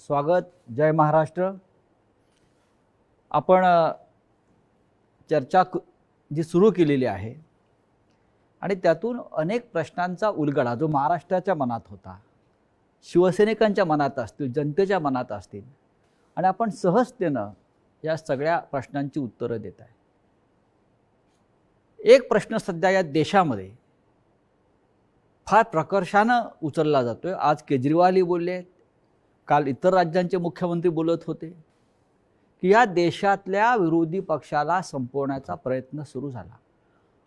स्वागत जय महाराष्ट्र. आपण चर्चा जी सुरू केलेली आहे आणि त्यातून अनेक प्रश्नांचा उलगडा जो महाराष्ट्राच्या मनात होता शिवसैनिकांच्या मनात असतील जनतेच्या मनात असतील आणि आपण सहजतेनं या सगळ्या प्रश्नांची उत्तरं देत आहे. एक प्रश्न सध्या या देशामध्ये फार प्रकर्षानं उचलला जातोय. आज केजरीवालही बोलले आहेत काल इतर राज्यांचे मुख्यमंत्री बोलत होते की या देशातल्या विरोधी पक्षाला संपवण्याचा प्रयत्न सुरू झाला.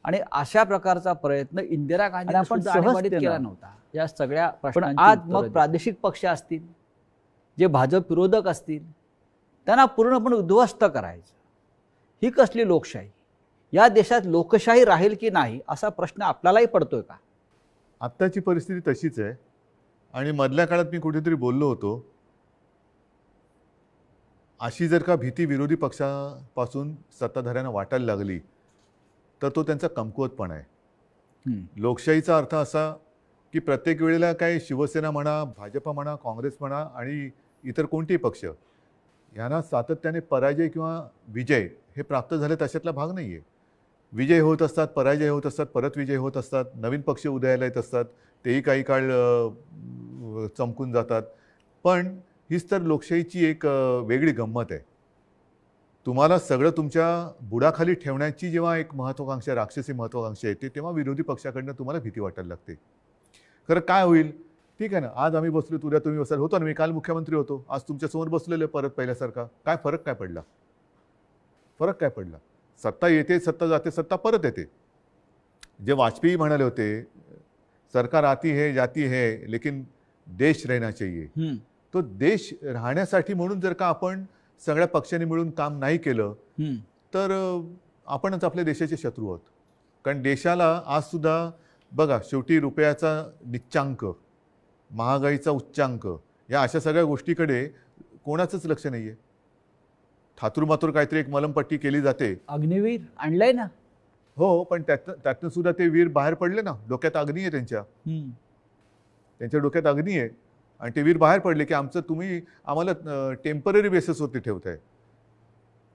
आणि अशा प्रकारचा प्रयत्न इंदिरा गांधी आपण केला नव्हता. या सगळ्या पण आज मग प्रादेशिक पक्ष असतील जे भाजप विरोधक असतील त्यांना पूर्णपणे उद्ध्वस्त करायचं. ही कसली लोकशाही? या देशात लोकशाही राहील की नाही असा प्रश्न आपल्यालाही पडतोय का? आत्ताची परिस्थिती तशीच आहे. आणि मधल्या काळात मी कुठेतरी बोललो होतो अशी जर का भीती विरोधी पक्षापासून सत्ताधाऱ्यांना वाटायला लागली तर तो त्यांचा कमकुवतपणा आहे. लोकशाहीचा अर्थ असा की प्रत्येक वेळेला काय शिवसेना म्हणा भाजप म्हणा काँग्रेस म्हणा आणि इतर कोणतेही पक्ष यांना सातत्याने पराजय किंवा विजय हे प्राप्त झाले तशातला भाग नाही आहे विजय होत असतात पराजय होत असतात परत विजय होत असतात नवीन पक्ष उदयाला येत असतात तेही काही काळ चमकून जातात. पण हीच तर लोकशाहीची एक वेगळी गंमत आहे. तुम्हाला सगळं तुमच्या बुडाखाली ठेवण्याची जेव्हा एक महत्त्वाकांक्षा राक्षसी महत्त्वाकांक्षा येते तेव्हा विरोधी पक्षाकडनं तुम्हाला भीती वाटायला लागते. खरं काय होईल? ठीक आहे ना आज आम्ही बसलो उद्या तुम्ही बसाल. होतो ना मी काल मुख्यमंत्री होतो. आज तुमच्यासमोर बसलेलो आहे परत पहिल्यासारखा. काय फरक काय पडला? फरक काय पडला? सत्ता येते सत्ता जाते सत्ता परत येते. जे वाजपेयी म्हणाले होते सरकार आती है जाती है लेकिन देश रहना चाहिए. तो देश राहण्यासाठी म्हणून जर का आपण सगळ्या पक्षांनी मिळून काम नाही केलं. तर आपणच आपल्या देशाचे शत्रू आहोत. कारण देशाला आजसुद्धा बघा शेवटी रुपयाचा निच्चांक महागाईचा उच्चांक या अशा सगळ्या गोष्टीकडे कोणाचंच लक्ष नाही आहे थातूरमातूर काहीतरी एक मलमपट्टी केली जाते. अग्निवीर आणलंय ना? हो पण त्यातनं त्यातनं सुद्धा ते वीर बाहेर पडले ना. डोक्यात अग्नी आहे त्यांच्या. त्यांच्या डोक्यात अग्नी आहे. आणि ते वीर बाहेर पडले की आमचं तुम्ही आम्हाला टेंपररी बेसिसवरती ठेवताय.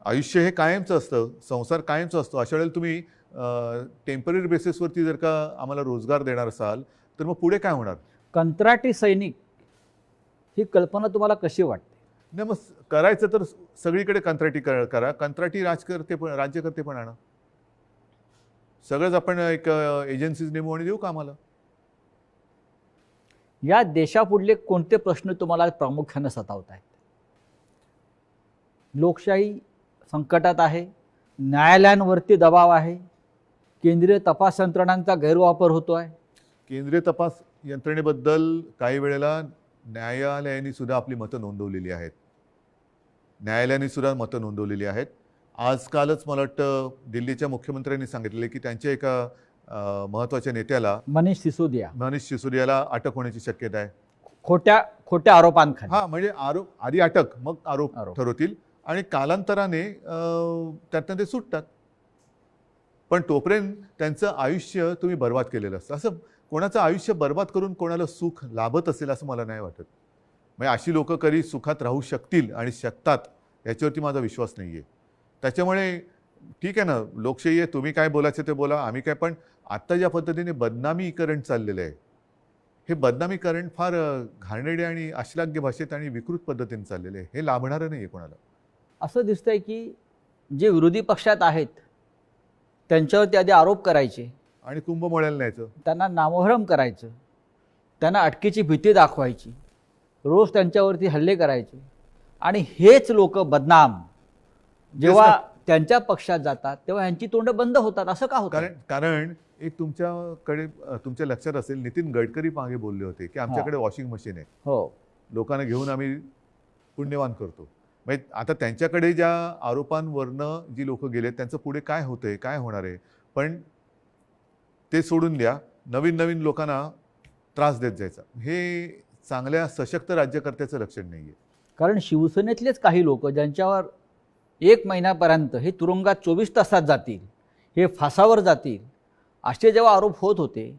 आयुष्य हे कायमचं असतं संसार कायमचा असतो. अशा वेळेला तुम्ही टेंपररी बेसिसवरती जर का आम्हाला रोजगार देणार असाल तर मग पुढे काय होणार? कंत्राटी सैनिक ही कल्पना तुम्हाला कशी वाटते? नाही मग करायचं तर सगळीकडे कंत्राटी कर- करा. कंत्राटी राजकर्ते पण राज्यकर्ते पण आणा. सगळंच आपण एक एजन्सीज नेमू आणि देऊ का आम्हाला? या देशापुढले कोणते प्रश्न तुम्हाला प्रामुख्याने सतावत आहेत? लोकशाही संकटात आहे न्यायालयांवरती दबाव आहे केंद्रीय तपास यंत्रणांचा गैरवापर होतो आहे केंद्रीय तपास यंत्रणेबद्दल काही वेळेला न्यायालयाने सुद्धा आपली मतं नोंदवलेली आहेत. न्यायालयाने सुद्धा मतं नोंदवलेली आहेत. आजकालच मला वाटतं दिल्लीच्या मुख्यमंत्र्यांनी सांगितले की त्यांच्या एका अ, महत्त्वाच्या नेत्याला मनीष सिसोदिया. मनीष सिसोदियाला अटक होण्याची शक्यता आहे. खोट्या खोट्या आरोपांखाली. हा म्हणजे आरोप आधी अटक मग आरोप आरोप. ठरवतील आणि कालांतराने अ, त्यातनं ते सुटतात. पण तोपर्यंत त्यांचं आयुष्य तुम्ही बर्बाद केलेलं असतं. असं कोणाचं आयुष्य बर्बाद करून कोणाला सुख लाभत असेल असं मला नाही वाटत. म्हणजे अशी लोक कधी सुखात राहू शकतील आणि शकतात याच्यावरती माझा विश्वास नाही आहे त्याच्यामुळे ठीक आहे ना लोकशाही आहे तुम्ही काय बोलायचं ते बोला आम्ही काय पण आत्ता ज्या पद्धतीने बदनामीकरण चाललेलं आहे हे बदनामीकरण फार अ, घाणेरडे आणि अश्लाघ्य भाषेत आणि विकृत पद्धतीने चाललेले आहे हे लाभणारं नाही आहे कोणाला. असं दिसतंय की जे विरोधी पक्षात आहेत त्यांच्यावरती आधी आरोप करायचे. आणि कुंभमेळ्याला न्यायचं. त्यांना नामोहरम करायचं. त्यांना अटकेची भीती दाखवायची. रोज त्यांच्यावरती हल्ले करायचे. आणि हेच लोक बदनाम. जेव्हा त्यांच्या पक्षात जातात तेव्हा ह्यांची तोंड बंद होतात असं का होतं? कारण कारण एक तुमच्याकडे तुमच्या लक्षात असेल नितीन गडकरी मागे बोलले होते की आमच्याकडे वॉशिंग मशीन आहे. हो. लोकांना घेऊन आम्ही पुण्यवान करतो. म्हणजे आता त्यांच्याकडे ज्या आरोपांवरनं जी लोक गेले त्यांचं पुढे काय होतंय काय होणार आहे? पण ते सोडून द्या. नवीन नवीन लोकांना त्रास देत जायचा. हे चांगल्या सशक्त राज्यकर्त्याचं लक्षण नाही आहे कारण शिवसेनेतलेच काही लोक ज्यांच्यावर एक महिन्यापर्यंत हे तुरुंगात चोवीस तासात जातील हे फासावर जातील असे जेव्हा आरोप होत होते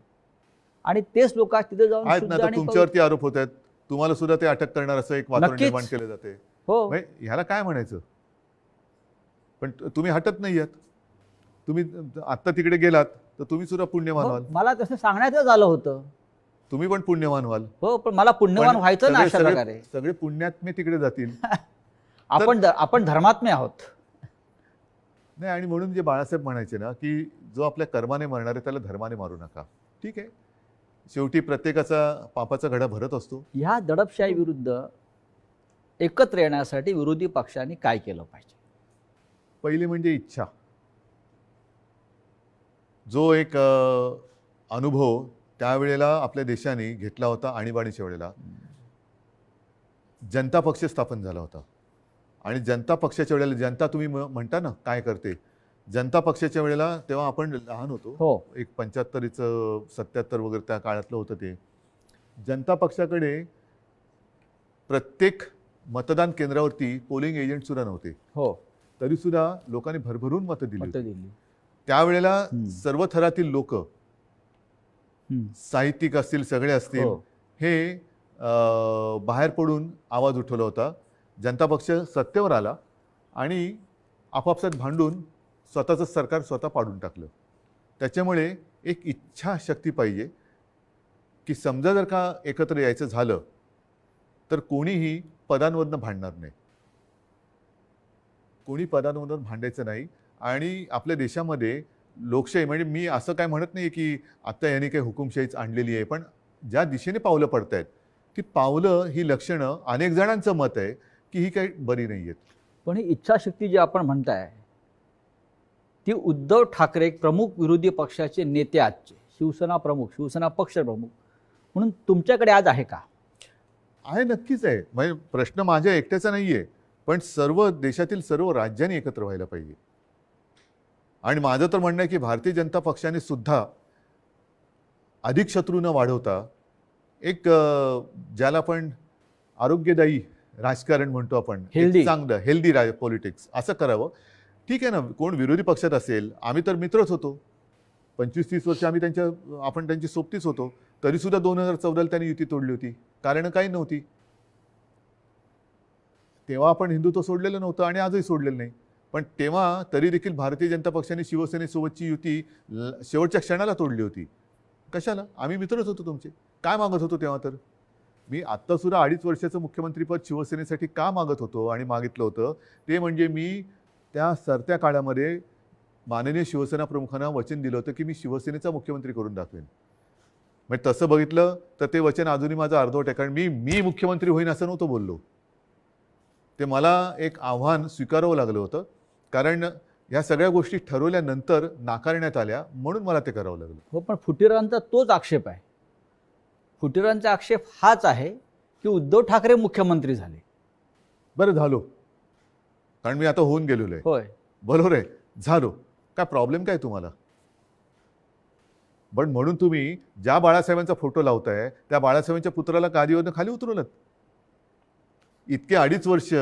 आणि तेच लोक तिथे जाऊन तुमच्यावरती आरोप होत आहेत. तुम्हाला सुद्धा ते अटक करणार असं एक वातावरण. निर्माण केलं जाते हो. म्हणजे ह्याला काय म्हणायचं? पण तुम्ही हटत नाही आहात तुम्ही आत्ता तिकडे गेलात तर तुम्ही सुद्धा पुण्यवान व्हाल. मला तसं सांगण्यातच आलं होतं. तुम्ही पण पुण्यवान व्हाल. हो पण मला पुण्यवान पण व्हायचं ना सगळे- अशा सगळे- प्रकारे. सगळे पुण्यात्मे तिकडे जातील. आपण आपण धर्मात्मे आहोत. नाही आणि म्हणून जे बाळासाहेब म्हणायचे ना की जो आपल्या कर्माने मरणार आहे त्याला धर्माने मारू नका. ठीक आहे? शेवटी प्रत्येकाचा पापाचा घडा भरत असतो. ह्या दडपशाही विरुद्ध एकत्र येण्यासाठी विरोधी पक्षांनी काय केलं पाहिजे? पहिली म्हणजे इच्छा. जो एक अनुभव त्यावेळेला आपल्या देशाने घेतला होता आणीबाणीच्या वेळेला. जनता पक्ष स्थापन झाला होता. आणि जनता पक्षाच्या वेळेला जनता तुम्ही म्हणता ना काय करते? जनता पक्षाच्या वेळेला तेव्हा आपण लहान होतो. हो. एक पंच्याहत्तरीचं सत्याहत्तर वगैरे त्या काळातलं होतं ते. जनता पक्षाकडे प्रत्येक मतदान केंद्रावरती पोलिंग एजंट सुद्धा नव्हते. हो. तरी सुद्धा लोकांनी भरभरून मतं दिली त्यावेळेला. सर्व थरातील लोक. साहित्यिक असतील सगळे असतील हो. हे बाहेर पडून आवाज उठवला होता. जनता पक्ष सत्तेवर आला आणि आपापसात भांडून स्वतःचं सरकार स्वतः पाडून टाकलं. त्याच्यामुळे एक इच्छाशक्ती पाहिजे की समजा जर का एकत्र यायचं झालं तर कोणीही पदांवरनं भांडणार नाही. कोणी पदांवरनं भांडायचं नाही आणि आपल्या देशामध्ये लोकशाही म्हणजे मी असं काय म्हणत नाही की आत्ता यांनी काही हुकुमशाहीच आणलेली आहे पण ज्या दिशेने पावलं पडत आहेत ती पावलं ही लक्षणं अनेक जणांचं मत आहे. की ही काही बरी नाही आहेत. पण ही इच्छाशक्ती जी आपण म्हणताय ती उद्धव ठाकरे एक प्रमुख विरोधी पक्षाचे नेते आजचे शिवसेना प्रमुख शिवसेना पक्ष प्रमुख. म्हणून तुमच्याकडे आज आहे का? आहे नक्कीच आहे. म्हणजे प्रश्न माझ्या एकट्याचा नाही आहे पण सर्व देशातील सर्व राज्यांनी एकत्र व्हायला पाहिजे. आणि माझं तर म्हणणं आहे की भारतीय जनता पक्षाने सुद्धा अधिक शत्रू न वाढवता एक ज्याला आपण आरोग्यदायी राजकारण म्हणतो आपण. चांगलं हेल्दी राज पॉलिटिक्स असं करावं. ठीक आहे ना कोण विरोधी पक्षात असेल आम्ही तर मित्रच होतो. पंचवीस तीस वर्ष आम्ही त्यांच्या आपण त्यांची सोबतीच होतो. तरीसुद्धा दोन हजार चौदाला त्यांनी युती तोडली होती. कारण काही नव्हती. तेव्हा आपण हिंदुत्व सोडलेलं नव्हतं आणि आजही सोडलेलं नाही. पण तेव्हा तरी देखील भारतीय जनता पक्षाने शिवसेनेसोबतची युती शेवटच्या क्षणाला तोडली होती. कशाला? आम्ही मित्रच होतो तुमचे. काय मागत होतो तेव्हा तर? मी आत्ता सुद्धा अडीच वर्षाचं मुख्यमंत्रीपद शिवसेनेसाठी का मागत होतो आणि मागितलं होतं ते म्हणजे मी त्या सरत्या काळामध्ये माननीय शिवसेना प्रमुखांना वचन दिलं होतं की मी शिवसेनेचा मुख्यमंत्री करून दाखवेन. म्हणजे तसं बघितलं तर ते वचन अजूनही माझं अर्धवट आहे कारण मी मी मुख्यमंत्री होईन असं नव्हतं बोललो. ते मला एक आव्हान स्वीकारावं लागलं होतं कारण ह्या सगळ्या गोष्टी ठरवल्यानंतर नाकारण्यात आल्या म्हणून मला ते करावं लागलं. हो पण फुटीरांचा तोच आक्षेप आहे. फुटीरांचा आक्षेप हाच आहे की उद्धव ठाकरे मुख्यमंत्री झाले. बरं झालो. कारण मी आता होऊन गेलेलो आहे. होय. बरोबर आहे. झालो. काय प्रॉब्लेम काय तुम्हाला? पण म्हणून तुम्ही ज्या बाळासाहेबांचा फोटो लावताय त्या बाळासाहेबांच्या पुत्राला गादीवरनं खाली उतरवलं इतके अडीच वर्ष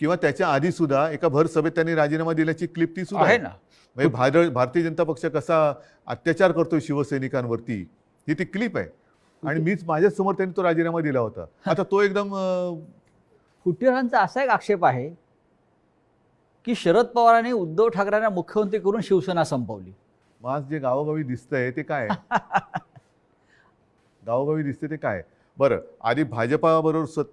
किंवा त्याच्या आधी सुद्धा एका भर सभेत त्यांनी राजीनामा दिल्याची क्लिप ती सुद्धा आहे ना. म्हणजे भार- भारतीय जनता पक्ष कसा अत्याचार करतोय शिवसैनिकांवरती ही ती क्लिप आहे. आणि मीच माझ्याच समोर त्यांनी तो राजीनामा दिला होता. आता तो एकदम फुटीरांचा असा एक आक्षेप आहे की शरद पवारांनी उद्धव ठाकरेंना मुख्यमंत्री करून शिवसेना संपवली. आज जे गावोगावी दिसतंय ते काय? गावोगावी दिसते ते काय? बरं आधी भाजपाबरोबर सत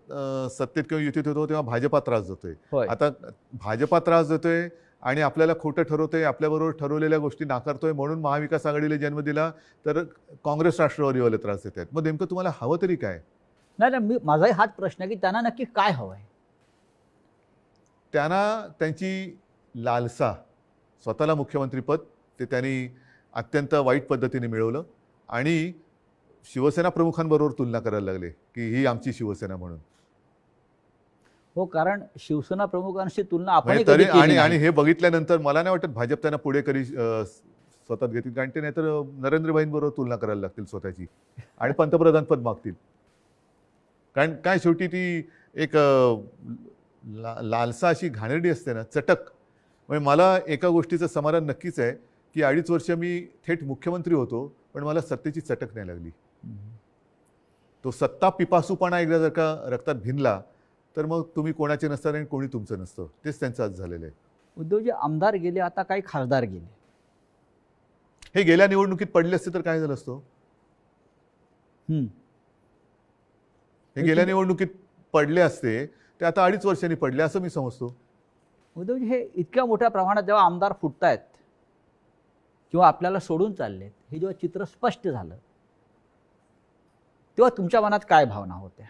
सत्तेत किंवा युतीत होतो तेव्हा भाजपा त्रास देतोय. आता भाजपा त्रास देतोय आणि आपल्याला खोटं ठरवतोय आपल्याबरोबर ठरवलेल्या गोष्टी नाकारतोय म्हणून महाविकास आघाडीला जन्म दिला तर काँग्रेस राष्ट्रवादीवाले त्रास देत आहेत. मग नेमकं तुम्हाला हवं तरी काय? नाही नाही मी माझाही हाच प्रश्न आहे की त्यांना नक्की काय हवं आहे त्यांना त्यांची लालसा स्वतःला मुख्यमंत्रीपद ते त्यांनी अत्यंत वाईट पद्धतीने मिळवलं आणि शिवसेना प्रमुखांबरोबर तुलना करायला लागले की ही आमची शिवसेना म्हणून. हो कारण शिवसेना प्रमुखांशी तुलना आपण म्हणजे तरी आणि आणि हे बघितल्यानंतर मला नाही वाटत भाजप त्यांना पुढे कधी अं, स्वतःच घेतील. कारण ते नाहीतर नरेंद्रभाईंबरोबर तुलना करायला लागतील स्वतःची. आणि पंतप्रधान पद मागतील. कारण काय शेवटी ती एक ला लालसा अशी घाणेरडी असते ना चटक. म्हणजे मला एका गोष्टीचं समाधान नक्कीच आहे की अडीच वर्ष मी थेट मुख्यमंत्री होतो पण मला सत्तेची चटक नाही लागली. तो सत्ता पिपासूपणा एकदा जर का रक्तात भिनला तर मग तुम्ही कोणाचे नसतात आणि कोणी तुमचं नसतं. तेच त्यांचं आज झालेलं आहे. उद्धवजी आमदार गेले आता काही खासदार गेले. हे गेल्या निवडणुकीत पडले असते तर काय झालं असतं. हे गेल्या निवडणुकीत पडले असते ते आता अडीच वर्षांनी पडले असं मी समजतो. उद्धवजी हे इतक्या मोठ्या प्रमाणात जेव्हा आमदार फुटतायत किंवा आपल्याला सोडून चाललेत हे जेव्हा चित्र स्पष्ट झालं तेव्हा तुमच्या मनात काय भावना होत्या?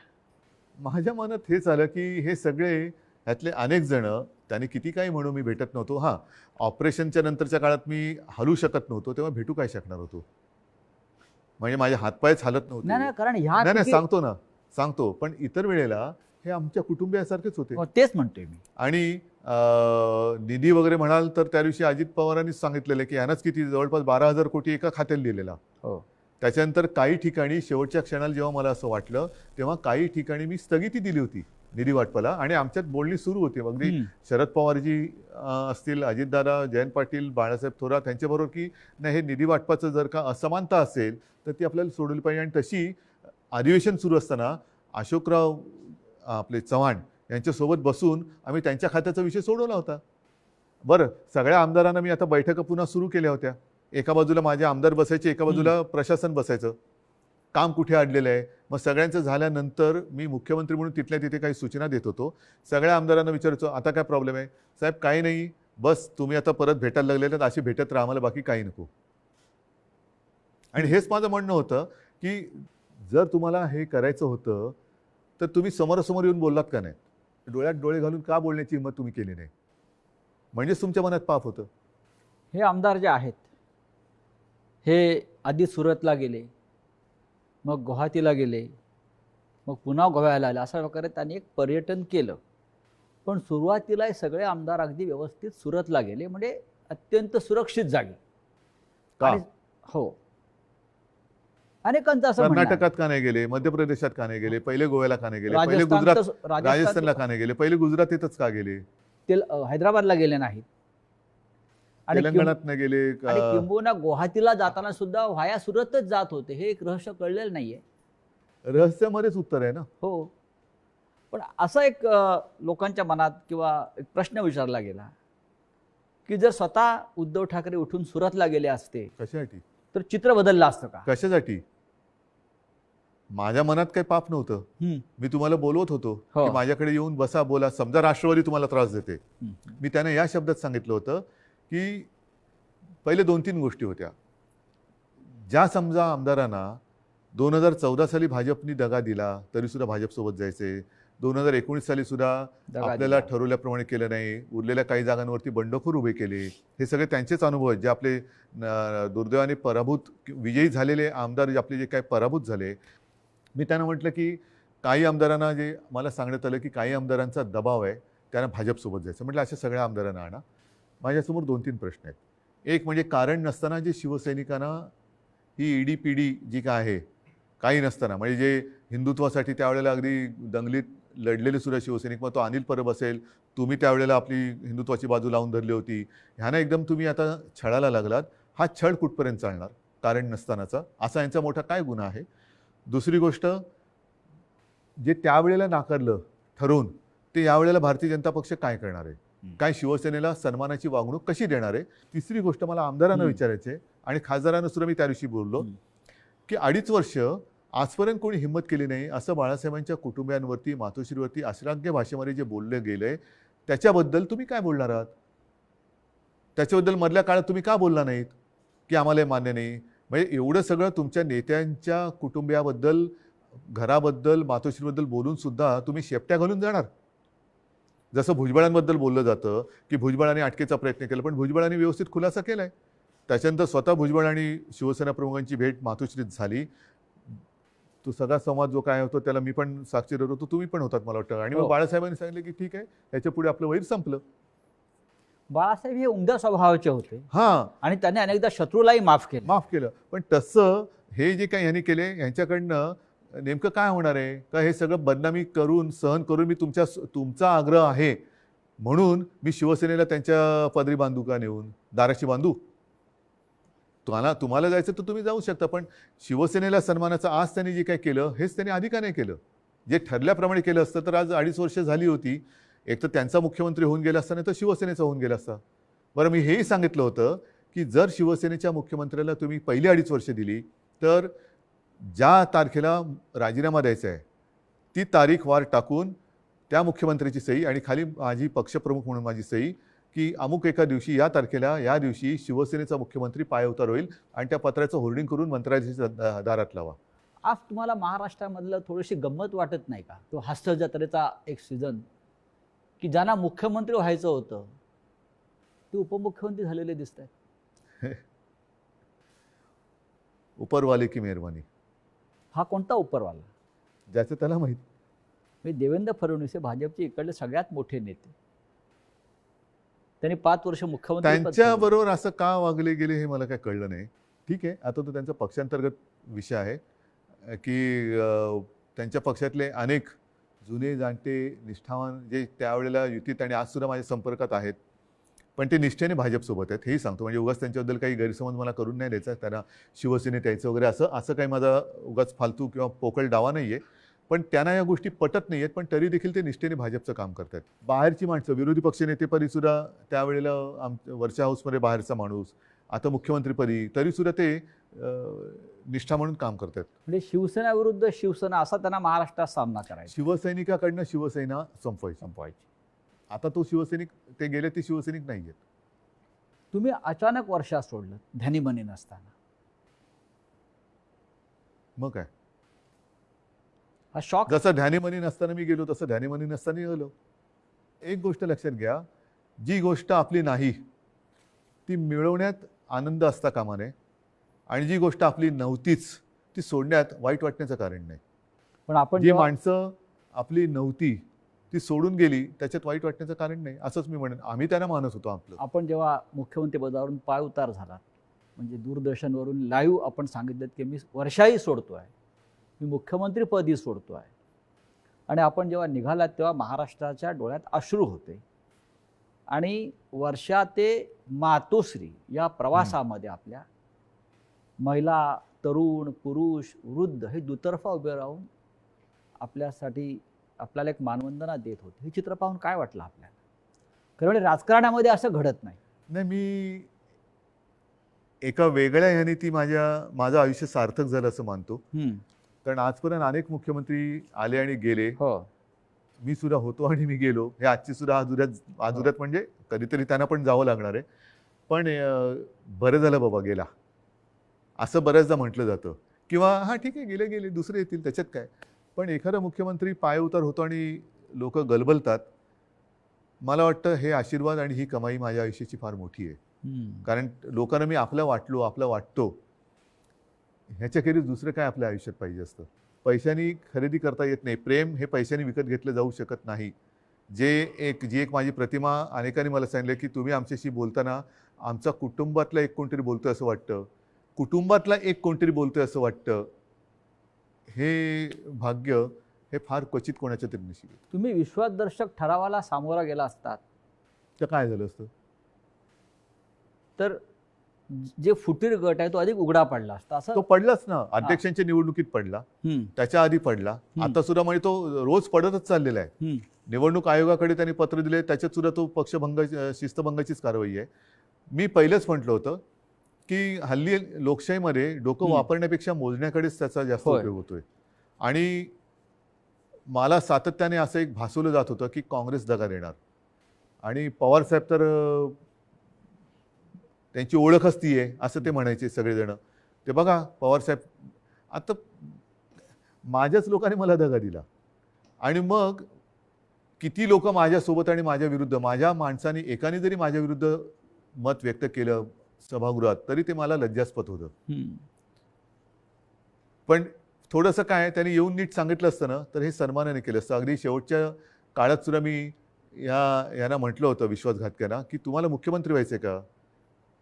माझ्या मनात हेच आलं की हे सगळे ह्यातले अनेक जण त्यांनी किती काही म्हणू मी भेटत नव्हतो. हां ऑपरेशनच्या नंतरच्या काळात मी हलू शकत नव्हतो तेव्हा भेटू काय शकणार होतो? म्हणजे माझे हातपायच हालत नव्हते. नाही नाही कारण ह्या नाही नाही सांगतो ना सांगतो. पण इतर वेळेला हे आमच्या कुटुंबियासारखेच होते. हो, तेच म्हणतोय मी. आणि निधी वगैरे म्हणाल तर त्या दिवशी अजित पवारांनीच सांगितलेलं की यानंच किती जवळपास बारा हजार कोटी एका खात्याला दिलेला. हो. त्याच्यानंतर काही ठिकाणी शेवटच्या क्षणाला जेव्हा मला असं वाटलं तेव्हा काही ठिकाणी मी स्थगिती दिली होती निधी वाटपाला आणि आमच्यात बोलणी सुरू होती. अगदी. शरद पवारजी असतील अजितदादा जयंत पाटील बाळासाहेब थोरात यांच्याबरोबर की नाही हे निधी वाटपाचं जर का असमानता असेल तर ती आपल्याला सोडवली पाहिजे. आणि तशी अधिवेशन सुरू असताना अशोकराव आपले चव्हाण यांच्यासोबत बसून आम्ही त्यांच्या खात्याचा विषय सोडवला होता. बरं सगळ्या आमदारांना मी आता बैठका पुन्हा सुरू केल्या होत्या. एका बाजूला माझे आमदार बसायचे एका बाजूला प्रशासन बसायचं. काम कुठे अडलेलं आहे? मग सगळ्यांचं झाल्यानंतर मी मुख्यमंत्री म्हणून तिथल्या तिथे काही सूचना देत होतो. सगळ्या आमदारांना विचारायचो आता काय प्रॉब्लेम आहे? साहेब काही नाही. बस तुम्ही आता परत भेटायला लागलेले अशी भेटत राहा आम्हाला. बाकी काही नको. आणि हेच माझं म्हणणं होतं की जर तुम्हाला हे करायचं होतं तर तुम्ही समोरासमोर येऊन बोललात का नाही? डोळ्यात डोळे घालून का बोलण्याची हिंमत तुम्ही केली नाही? म्हणजेच तुमच्या मनात पाप होतं. हे आमदार जे आहेत हे आधी सुरतला गेले मग गुवाहाटीला गेले मग पुन्हा गोव्याला आले. अशा प्रकारे त्यांनी एक पर्यटन केलं. पण सुरुवातीला हे सगळे आमदार अगदी व्यवस्थित सुरतला गेले म्हणजे अत्यंत सुरक्षित जागी. का? हो. अनेकांचं असं. कर्नाटकात का नाही गेले? मध्य प्रदेशात का नाही गेले? पहिले गोव्याला का नाही गेले? पहिले गुजरात राजस्थानला का नाही गेले? पहिले गुजरातीतच का गेले? ते हैदराबादला गेले नाहीत. तेलंगणात गेले किंबहुना गुवाहाटीला जाताना सुद्धा व्हाया सुरतच जात होते. हे एक रहस्य कळलेलं नाहीये. रहस्यामध्येच उत्तर आहे ना? हो. पण असा एक लोकांच्या मनात किंवा एक प्रश्न विचारला गेला की जर स्वतः उद्धव ठाकरे उठून सुरतला गेले असते कशासाठी? तर चित्र बदललं असतं का? कशासाठी? माझ्या मनात काही पाप नव्हतं. मी तुम्हाला बोलवत होतो हो. की माझ्याकडे येऊन बसा बोला. समजा राष्ट्रवादी तुम्हाला त्रास देते. मी त्यांना या शब्दात सांगितलं होतं की पहिले दोन तीन गोष्टी होत्या. ज्या समजा आमदारांना दोन हजार चौदा साली भाजपनी दगा दिला तरी सुद्धा भाजपसोबत जायचे. दोन हजार एकोणीस साली सुद्धा आपल्याला. ठरवल्याप्रमाणे केलं नाही. उरलेल्या काही जागांवरती बंडखोर उभे केले. हे सगळे त्यांचेच अनुभव आहेत. जे आपले दुर्दैवाने पराभूत विजयी झालेले आमदार जे आपले जे काही पराभूत झाले. मी त्यांना म्हटलं की काही आमदारांना जे मला सांगण्यात आलं की काही आमदारांचा दबाव आहे त्यांना भाजपसोबत जायचं. म्हटलं अशा सगळ्या आमदारांना आणा. माझ्यासमोर दोन तीन प्रश्न आहेत. एक म्हणजे कारण नसताना जे शिवसैनिकांना ही ईडी पीडी जी काय आहे काही नसताना म्हणजे जे हिंदुत्वासाठी त्यावेळेला अगदी दंगलीत लढलेले सुद्धा शिवसैनिक मग तो अनिल परब असेल तुम्ही त्यावेळेला आपली हिंदुत्वाची बाजू लावून धरली होती. ह्यानं एकदम तुम्ही आता छळाला लागलात. हा छळ कुठपर्यंत चालणार? कारण नसतानाचा. असा यांचा मोठा काय गुन्हा आहे? दुसरी गोष्ट जे त्यावेळेला नाकारलं ठरवून ते यावेळेला भारतीय जनता पक्ष काय करणार आहे? काय शिवसेनेला सन्मानाची वागणूक कशी देणार आहे? तिसरी गोष्ट मला आमदारांना. विचारायची आहे आणि खासदारांना सुद्धा मी त्या दिवशी बोललो. की अडीच वर्ष आजपर्यंत कोणी हिंमत केली नाही असं बाळासाहेबांच्या कुटुंबियांवरती मातोश्रीवरती अश्राग्य भाषेमध्ये जे बोललं गेलंय त्याच्याबद्दल तुम्ही काय बोलणार आहात? त्याच्याबद्दल मधल्या काळात तुम्ही का बोलला नाहीत? की आम्हाला हे मान्य नाही? म्हणजे एवढं सगळं तुमच्या नेत्यांच्या कुटुंबियाबद्दल घराबद्दल मातोश्रीबद्दल बोलून सुद्धा तुम्ही शेपट्या घालून जाणार? जसं भुजबळांबद्दल बोललं जातं की भुजबळांनी अटकेचा प्रयत्न केला पण भुजबळांनी व्यवस्थित खुलासा केलाय. त्याच्यानंतर स्वतः भुजबळ आणि शिवसेना प्रमुखांची भेट मातोश्रीत झाली. तो सगळा संवाद जो काय होतो त्याला मी पण साक्षीदार होतो तुम्ही पण होतात मला वाटतं. आणि मग हो. बाळासाहेबांनी सांगितलं की ठीक आहे याच्यापुढे आपलं वैर संपलं. बाळासाहेब हे उमद्या स्वभावाचे होते. हां. आणि त्यांनी अनेकदा शत्रूलाही माफ केलं. माफ केलं. पण तसं हे जे काही यांनी केले यांच्याकडनं नेमकं काय होणार आहे? का हे सगळं बदनामी करून सहन करून मी तुमच्या तुमचा आग्रह आहे? म्हणून मी शिवसेनेला त्यांच्या पदरी बांधू का नेऊन दाराशी बांधू? तुम्हाला तुम्हाला जायचं तर तुम्ही जाऊ शकता पण शिवसेनेला सन्मानाचं आज त्यांनी जे काय केलं हेच त्यांनी आधी का नाही केलं? जे ठरल्याप्रमाणे केलं असतं तर आज अडीच वर्ष झाली होती. एक तर त्यांचा मुख्यमंत्री होऊन गेला असता नाही तर शिवसेनेचा होऊन गेला असता. बरं मी हेही सांगितलं होतं की जर शिवसेनेच्या मुख्यमंत्र्याला तुम्ही पहिली अडीच वर्ष दिली तर ज्या तारखेला राजीनामा द्यायचा आहे ती तारीख वार टाकून त्या मुख्यमंत्र्याची सही आणि खाली माझी पक्षप्रमुख म्हणून माझी सही की अमुक एका दिवशी या तारखेला या दिवशी शिवसेनेचा मुख्यमंत्री पायउतार होईल आणि त्या पत्राचं होर्डिंग करून मंत्रालयाच्या दारात लावा. आज तुम्हाला महाराष्ट्रामधलं थोडीशी गंमत वाटत नाही का? तो हास्य जत्रेचा एक सीझन की ज्यांना मुख्यमंत्री व्हायचं होतं ते उपमुख्यमंत्री झालेले दिसत आहेत उपरवाले की मेहरबानी? हा कोणता उपरवाला? ज्याचं त्याला माहीत. म्हणजे देवेंद्र फडणवीस हे भाजपचे इकडले सगळ्यात मोठे नेते. त्यांनी पाच वर्ष मुख्यमंत्री पद त्यांच्या भोगलं. बरोबर असं का वागले गेले हे मला काय कळलं नाही. ठीक आहे आता तो त्यांचा पक्षांतर्गत विषय आहे की त्यांच्या पक्षातले अनेक जुने जाणते निष्ठावान जे त्यावेळेला युतीत आणि आज सुद्धा माझ्या संपर्कात आहेत पण ते निष्ठेने भाजपसोबत आहेत हेही सांगतो. म्हणजे उगाच त्यांच्याबद्दल काही गैरसमज मला करून नाही द्यायचा त्यांना शिवसेनेत यायचं वगैरे असं असं काही माझा उगाच फालतू किंवा पोकळ डावा नाही आहे. पण त्यांना या गोष्टी पटत नाही आहेत पण तरी देखील ते निष्ठेने भाजपचं काम करतात बाहेरची माणसं विरोधी पक्षनेतेपदी सुद्धा त्यावेळेला आम वरच्या हाऊसमध्ये बाहेरचा माणूस आता मुख्यमंत्रीपदी तरीसुद्धा ते निष्ठा म्हणून काम करतात म्हणजे शिवसेना विरुद्ध शिवसेना असा त्यांना महाराष्ट्रात सामना करायचा. शिवसैनिकाकडनं शिवसेना संपवायची. संपवायची. आता तो शिवसैनिक ते गेले ते शिवसैनिक नाही आहेत. तुम्ही अचानक वर्षा सोडलं ध्यानीमनी नसताना. मग काय? हा शॉक जसं ध्यानीमनी नसताना मी गेलो तसं ध्यानीमनी नसताना गेलो एक गोष्ट लक्षात घ्या जी गोष्ट आपली नाही ती मिळवण्यात आनंद असता कामा नये आणि जी गोष्ट आपली नव्हतीच ती सोडण्यात वाईट वाटण्याचं कारण नाही. पण आपण जी माणसं आपली नव्हती ती सोडून गेली त्याच्यात वाईट वाटण्याचं कारण नाही असंच मी म्हणेन. आम्ही त्यांना मानत होतो आपलं. आपण जेव्हा मुख्यमंत्री पदावरून पाय उतार झाला म्हणजे दूरदर्शनवरून लाईव्ह आपण सांगितलं की मी वर्षाही सोडतो आहे मी मुख्यमंत्रीपदी आहे आणि आपण जेव्हा निघालात तेव्हा महाराष्ट्राच्या डोळ्यात अश्रू होते. आणि वर्षा ते मातोश्री या प्रवासामध्ये आपल्या महिला तरुण पुरुष वृद्ध हे दुतर्फा उभे राहून आपल्यासाठी आपल्याला एक मानवंदना देत होते. हे चित्र पाहून काय वाटलं आपल्याला? खरं म्हणजे राजकारणामध्ये असं घडत नाही. नाही मी एका वेगळ्या ह्याने ती माझ्या माझं आयुष्य सार्थक झालं असं मानतो. कारण आजपर्यंत अनेक मुख्यमंत्री आले आणि गेले. हो. मी सुद्धा होतो आणि मी गेलो. हे आजची सुद्धा आजुऱ्यात आजुऱ्यात म्हणजे कधीतरी त्यांना पण जावं लागणार आहे. पण बरं झालं बाबा गेला. असं बऱ्याचदा म्हटलं जातं. किंवा हां ठीक आहे गेले गेले दुसरे येतील त्याच्यात काय? पण एखादा मुख्यमंत्री पाय उतार होतो आणि लोक गलबलतात मला वाटतं हे आशीर्वाद आणि ही कमाई माझ्या आयुष्याची फार मोठी आहे. कारण लोकांना मी आपलं वाटलो आपलं वाटतो ह्याच्याखेरीज दुसरं काय आपल्या आयुष्यात पाहिजे असतं? पैशानी खरेदी करता येत नाही. प्रेम हे पैशाने विकत घेतलं जाऊ शकत नाही. जे एक जी एक माझी प्रतिमा अनेकांनी मला सांगितलं की तुम्ही आमच्याशी बोलताना आमचा कुटुंबातला एक कोणतरी बोलतोय असं वाटतं. कुटुंबातला एक कोणतरी बोलतोय असं वाटतं. हे भाग्य हे फार क्वचित कोणाच्या तरी नशीब. तुम्ही विश्वासदर्शक ठरावाला सामोरा गेला असतात. तर काय झालं असतं? तर जे फुटीर गट आहे तो अधिक उघडा पडला असता. असं तो पडलाच ना. अध्यक्षांच्या निवडणुकीत पडला. त्याच्या आधी पडला. आता सुद्धा म्हणजे तो रोज पडतच चाललेला आहे. निवडणूक आयोगाकडे त्यांनी पत्र दिले. त्याच्यात सुद्धा तो पक्षभंग शिस्तभंगाचीच कारवाई आहे. मी पहिलेच म्हटलं होतं की हल्ली लोकशाहीमध्ये डोकं. वापरण्यापेक्षा मोजण्याकडेच त्याचा जास्त. उपयोग होतोय आणि मला सातत्याने असं एक भासवलं जात होतं की काँग्रेस दगा देणार आणि पवार साहेब तर त्यांची ओळखच ती आहे असं ते म्हणायचे सगळेजण ते बघा पवार साहेब आता माझ्याच लोकांनी मला दगा दिला आणि मग किती लोक माझ्यासोबत आणि माझ्या विरुद्ध माझ्या माणसाने एकाने जरी माझ्या विरुद्ध मत व्यक्त केलं सभागृहात तरी ते मला लज्जास्पद होतं. पण थोडंसं काय त्यांनी येऊन नीट सांगितलं असतं ना तर हे सन्मानाने केलं असतं. अगदी शेवटच्या काळात सुद्धा मी या यांना म्हटलं होतं विश्वासघातक्यांना की तुम्हाला मुख्यमंत्री व्हायचे का?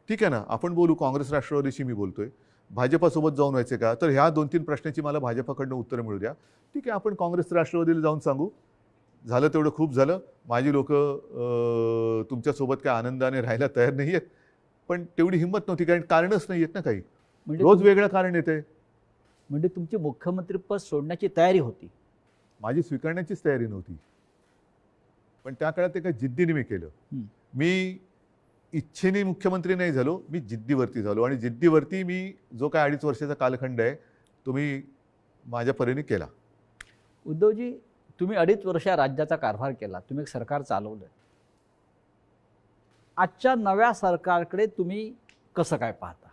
ठीक आहे ना आपण बोलू काँग्रेस राष्ट्रवादीशी मी बोलतोय. भाजपासोबत जाऊन व्हायचे का? तर ह्या दोन तीन प्रश्नाची मला भाजपाकडनं उत्तरं मिळू द्या. ठीक आहे आपण काँग्रेस राष्ट्रवादीला जाऊन सांगू. झालं तेवढं खूप झालं. माझी लोक तुमच्यासोबत काय आनंदाने राहायला तयार नाही आहेत. पण तेवढी हिंमत नव्हती कारण कारणच नाही येत ना काही. म्हणजे रोज वेगळं कारण येते म्हणजे तुमची मुख्यमंत्रीपद सोडण्याची तयारी होती. माझी स्वीकारण्याचीच तयारी नव्हती. पण त्या काळात ते काही जिद्दीने मी केलं. मी इच्छेने मुख्यमंत्री नाही झालो मी जिद्दीवरती झालो. आणि जिद्दीवरती मी जो काय अडीच वर्षाचा कालखंड आहे तो मी माझ्या परीने केला. उद्धवजी तुम्ही अडीच वर्ष राज्याचा कारभार केला. तुम्ही एक सरकार चालवलं आजच्या नव्या सरकारकडे तुम्ही कसं काय पाहता?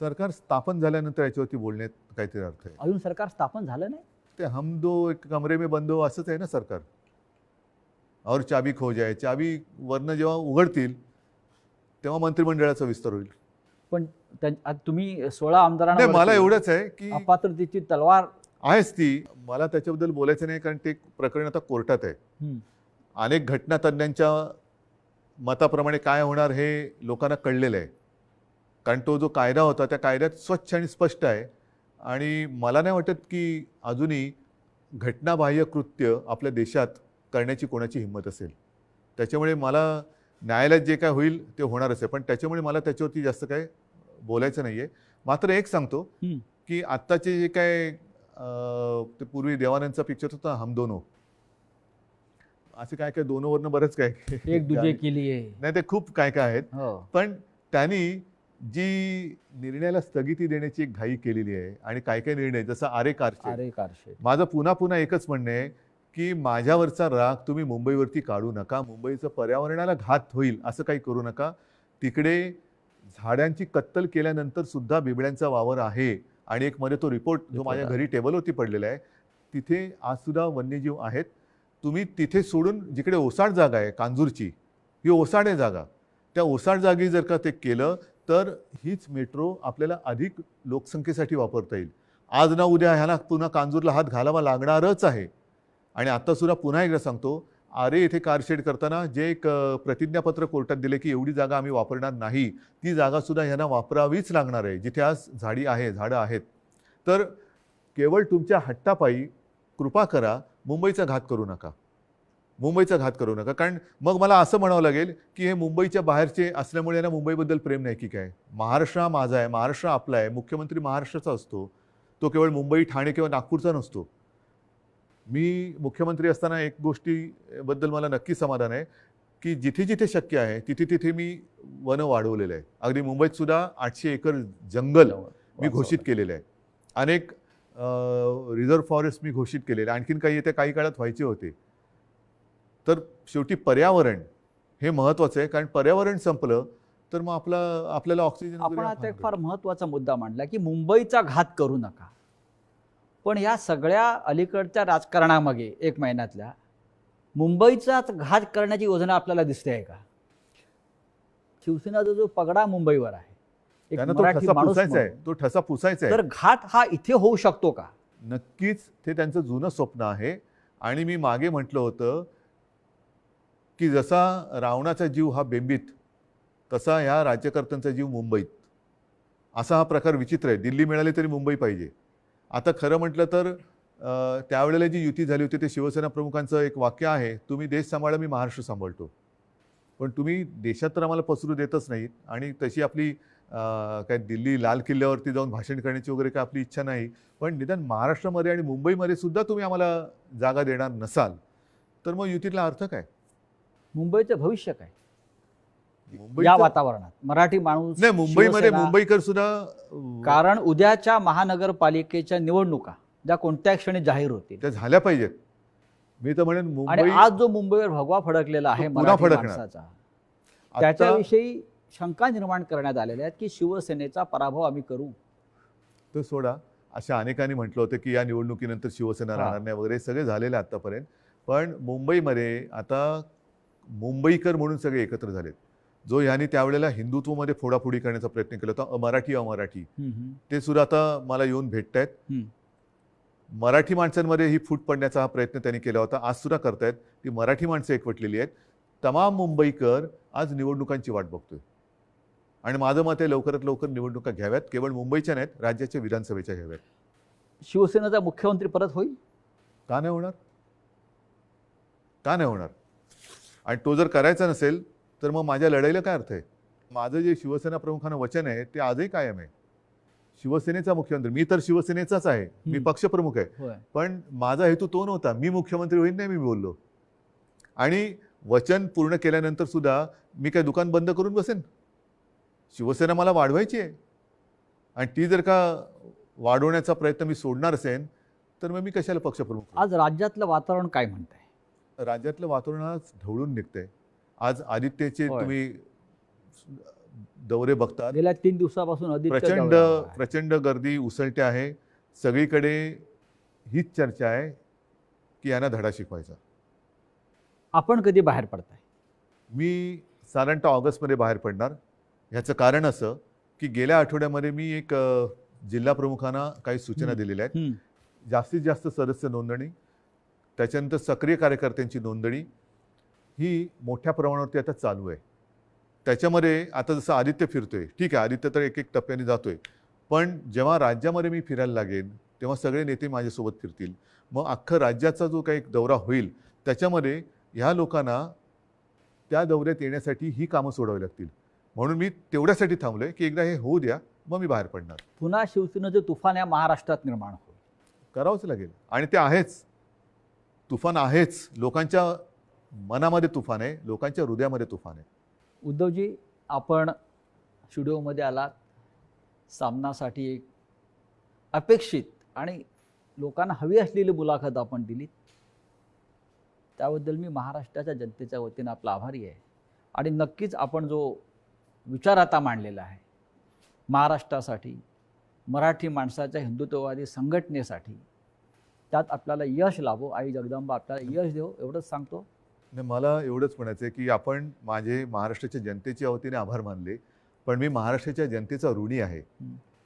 सरकार स्थापन झाल्यानंतर याच्यावरती बोलण्यात काहीतरी अर्थ आहे. अजून सरकार स्थापन झालं नाही? ते हम दो एक कमरे में बंदो असंच आहे ना सरकार? और चाबी खो जाय चाबी वरनं जेव्हा उघडतील तेव्हा मंत्रिमंडळाचा विस्तार होईल. पण तुम्ही सोळा आमदारांना मला एवढंच आहे की अपात्रतेची तलवार आहेच ती. मला त्याच्याबद्दल बोलायचं नाही कारण ते प्रकरण आता कोर्टात आहे. हं, अनेक घटनातज्ञांच्या मताप्रमाणे काय होणार हे लोकांना कळलेलं आहे. कारण तो जो कायदा होता त्या कायद्यात स्वच्छ आणि स्पष्ट आहे. आणि मला नाही वाटत की अजूनही घटनाबाह्य कृत्य आपल्या देशात करण्याची कोणाची हिंमत असेल. त्याच्यामुळे मला न्यायालयात जे काय होईल ते होणारच आहे पण त्याच्यामुळे मला त्याच्यावरती जास्त काय बोलायचं नाही आहे मात्र एक सांगतो. की आत्ताचे जे काय ते पूर्वी देवानंदचा पिक्चर होता हम दोनो. असे काय काय दोनोवरनं बरंच काय एक दुजे केली नाही ते खूप काय काय आहेत. हो. पण त्यांनी जी निर्णयाला स्थगिती देण्याची एक घाई केलेली आहे आणि काय काय निर्णय जसं आरे कारशे माझं पुन्हा पुन्हा एकच म्हणणं आहे की माझ्यावरचा राग तुम्ही मुंबईवरती काढू नका. मुंबईचं पर्यावरणाला घात होईल असं काही करू नका. तिकडे झाडांची कत्तल केल्यानंतर सुद्धा बिबड्यांचा वावर आहे. आणि एक मध्ये तो रिपोर्ट जो माझ्या. घरी टेबलवरती पडलेला आहे तिथे आज सुद्धा वन्यजीव आहेत. तुम्ही तिथे सोडून जिकडे ओसाड जागा आहे कांजूरची ही ओसाड आहे जागा. त्या ओसाड जागी जर का ते केलं तर हीच मेट्रो आपल्याला अधिक लोकसंख्येसाठी वापरता येईल. आज ना उद्या ह्याला पुन्हा कांजूरला हात घालावा लागणारच आहे. आणि आत्तासुद्धा पुन्हा एकदा सांगतो आरे येथे कारशेड करताना जे एक प्रतिज्ञापत्र कोर्टात दिले की एवढी जागा आम्ही वापरणार नाही ती जागासुद्धा ह्यांना वापरावीच लागणार आहे. जिथे आज झाडी आहे झाडं आहेत. तर केवळ तुमच्या हट्टापायी कृपा करा मुंबईचा घात करू नका. मुंबईचा घात करू नका. कारण मग मला असं म्हणावं लागेल की हे मुंबईच्या बाहेरचे असल्यामुळे यांना मुंबईबद्दल प्रेम नाही की काय? महाराष्ट्र हा माझा आहे महाराष्ट्र आपला आहे. मुख्यमंत्री महाराष्ट्राचा असतो. तो केवळ मुंबई ठाणे किंवा नागपूरचा नसतो. मी मुख्यमंत्री असताना एक गोष्टीबद्दल मला नक्की समाधान आहे की जिथे जिथे शक्य आहे तिथे तिथे मी वनं वाढवलेलं आहे. अगदी मुंबईत सुद्धा आठशे एकर जंगल मी घोषित केलेलं आहे. अनेक रिझर्व्ह फॉरेस्ट मी घोषित केलेले. आणखीन काही येत्या काही काळात व्हायचे होते. तर शेवटी पर्यावरण हे महत्त्वाचं आहे. कारण पर्यावरण संपलं तर मग आपला आपल्याला ऑक्सिजन आपण आता एक फार फार महत्त्वाचा मुद्दा मांडला की मुंबईचा घात करू नका. पण या सगळ्या अलीकडच्या राजकारणामागे एक महिन्यातल्या मुंबईचाच घात करण्याची योजना आपल्याला दिसते आहे का? शिवसेनाचा जो पगडा मुंबईवर आहे एक त्यांना तो ठसा पुसायचा आहे. तो ठसा पुसायचा आहे. तर घात हा इथे होऊ शकतो का? नक्कीच ते त्यांचं जुनं स्वप्न आहे. आणि मी मागे म्हटलं होतं की जसा रावणाचा जीव हा बेंबीत तसा ह्या राज्यकर्त्यांचा जीव मुंबईत. असा हा प्रकार विचित्र आहे. दिल्ली मिळाली तरी मुंबई पाहिजे. आता खरं म्हटलं तर त्यावेळेला जी युती झाली होती ते शिवसेना प्रमुखांचं एक वाक्य आहे तुम्ही देश सांभाळा मी महाराष्ट्र सांभाळतो. पण तुम्ही देशात तर आम्हाला पसरू देतच नाहीत. आणि तशी आपली काय दिल्ली लाल किल्ल्यावरती जाऊन भाषण करण्याची वगैरे काय आपली इच्छा नाही. पण निदान महाराष्ट्रामध्ये आणि मुंबईमध्ये सुद्धा तुम्ही आम्हाला जागा देणार नसाल तर मग युतीतला अर्थ काय? मुंबईचं भविष्य काय? या वातावरणात. मराठी माणूस नाही मुंबईमध्ये मुंबईकर सुद्धा कारण उद्याच्या महानगरपालिकेच्या निवडणुका ज्या कोणत्या क्षणी जाहीर होतील? त्या झाल्या पाहिजेत. मी तर म्हणेन मुंबई आज जो मुंबईवर भगवा फडकलेला आहे मराठी आता त्याच्याविषयी शंका निर्माण करण्यात आलेल्या आहेत की शिवसेनेचा पराभव आम्ही करू? तो सोडा. अशा अनेकांनी म्हटलं होतं की या निवडणुकीनंतर शिवसेना. राहणार नाही वगैरे. सगळे झालेले आतापर्यंत. पण मुंबईमध्ये आता मुंबईकर म्हणून सगळे एकत्र झालेत. जो ह्यांनी त्यावेळेला हिंदुत्वमध्ये फोडाफोडी करण्याचा प्रयत्न केला होता मराठी अमराठी. ते सुद्धा आता मला येऊन भेटत आहेत. मराठी माणसांमध्ये ही फूट पडण्याचा हा प्रयत्न त्यांनी केला होता. आज सुद्धा करतायत. ती मराठी माणसं एकवटलेली आहेत. तमाम मुंबईकर आज निवडणुकांची वाट बघतोय. आणि माझं मत आहे लवकरात लवकर निवडणुका घ्याव्यात. केवळ मुंबईच्या नाहीत राज्याच्या विधानसभेच्या घ्याव्यात. शिवसेनेचा मुख्यमंत्री परत होईल? का नाही होणार? का नाही होणार? आणि तो जर करायचा नसेल तर मग माझ्या लढाईला काय अर्थ आहे? माझं जे शिवसेना प्रमुखांना वचन आहे ते आजही कायम आहे. शिवसेनेचा मुख्यमंत्री मी तर शिवसेनेचाच आहे. मी. पक्षप्रमुख आहे. पण माझा हेतू तो नव्हता. मी मुख्यमंत्री होईन नाही मी बोललो. आणि वचन पूर्ण केल्यानंतर सुद्धा मी काय दुकान बंद करून बसेन? शिवसेना मला वाढवायची आहे. आणि ती जर का वाढवण्याचा प्रयत्न मी सोडणार असेल तर मग मी कशाला पक्षप्रमुख? आज राज्यातलं वातावरण काय म्हणतंय? राज्यातलं वातावरण आज ढवळून निघतंय. आज आदित्यचे. तुम्ही दौरे बघतात. गेल्या तीन दिवसापासून प्रचंड. प्रचंड गर्दी उसळते आहे. सगळीकडे हीच चर्चा आहे की यांना धडा शिकवायचा. आपण कधी बाहेर पडताय? मी साधारणतः ऑगस्टमध्ये बाहेर पडणार. ह्याचं कारण असं की गेल्या आठवड्यामध्ये मी एक जिल्हा प्रमुखांना काही सूचना. दिलेल्या आहेत. जास्तीत जास्त सदस्य नोंदणी त्याच्यानंतर सक्रिय कार्यकर्त्यांची नोंदणी ही मोठ्या प्रमाणावरती आता चालू आहे. त्याच्यामध्ये आता जसं आदित्य फिरतोय ठीक आहे आदित्य तर एक एक टप्प्याने जातोय. पण जेव्हा राज्यामध्ये मी फिरायला लागेन तेव्हा सगळे नेते माझ्यासोबत फिरतील. मग अख्खं राज्याचा जो काही दौरा होईल त्याच्यामध्ये ह्या लोकांना त्या दौऱ्यात येण्यासाठी ही कामं सोडावी लागतील. म्हणून मी तेवढ्यासाठी थांबलोय की एकदा हे होऊ द्या मग मी बाहेर पडणार. पुन्हा शिवसेनेचं तुफान या महाराष्ट्रात निर्माण होईल. करावंच लागेल. आणि ते आहेच. तुफान आहेच. लोकांच्या मनामध्ये तुफान आहे लोकांच्या हृदयामध्ये तुफान आहे. उद्धवजी आपण स्टुडिओमध्ये आलात. सामनासाठी एक अपेक्षित आणि लोकांना हवी असलेली मुलाखत आपण दिली त्याबद्दल मी महाराष्ट्राच्या जनतेच्या वतीनं आपला आभारी आहे. आणि नक्कीच आपण जो विचार आता मांडलेला आहे. महाराष्ट्रासाठी मराठी माणसाच्या हिंदुत्ववादी संघटनेसाठी त्यात आपल्याला यश लाभो. आई जगदंबा आपल्याला यश देव एवढंच सांगतो. नाही मला एवढंच म्हणायचं आहे की आपण माझे महाराष्ट्राच्या जनतेच्या वतीने आभार मानले पण मी महाराष्ट्राच्या जनतेचा ऋणी आहे.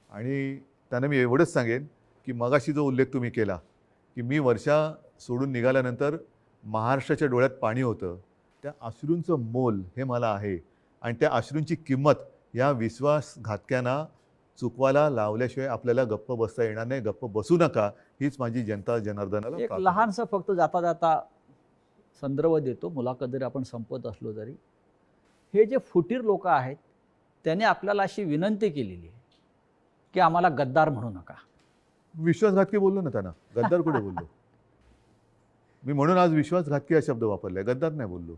आणि त्यांना मी एवढंच सांगेन की मगाशी जो उल्लेख तुम्ही केला की मी वर्षा सोडून निघाल्यानंतर महाराष्ट्राच्या डोळ्यात पाणी होतं त्या अश्रूंचं मोल हे मला आहे. आणि त्या अश्रूंची किंमत या विश्वासघातक्यांना चुकवायला लावल्याशिवाय आपल्याला गप्प बसता येणार नाही. गप्प बसू नका. हीच माझी जनता जनार्दनाला एक. लहानसं फक्त जाता जाता संदर्भ देतो. मुलाखत जरी आपण संपत असलो तरी. हे जे फुटीर लोक आहेत त्याने आपल्याला अशी विनंती केलेली आहे की आम्हाला गद्दार म्हणू नका. विश्वासघातकी बोललो ना त्यांना. गद्दार कुठे बोललो? मी म्हणून आज विश्वासघातकी हा शब्द वापरलाय. गद्दार नाही बोललो.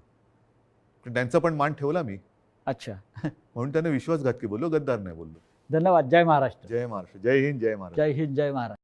त्यांचा पण मान ठेवला मी. अच्छा. म्हणून त्यांना विश्वासघातकी बोललो गद्दार नाही बोललो. धन्यवाद. जय महाराष्ट्र. जय महाराष्ट्र. जय हिंद जय महाराष्ट्र. जय हिंद जय महाराष्ट्र.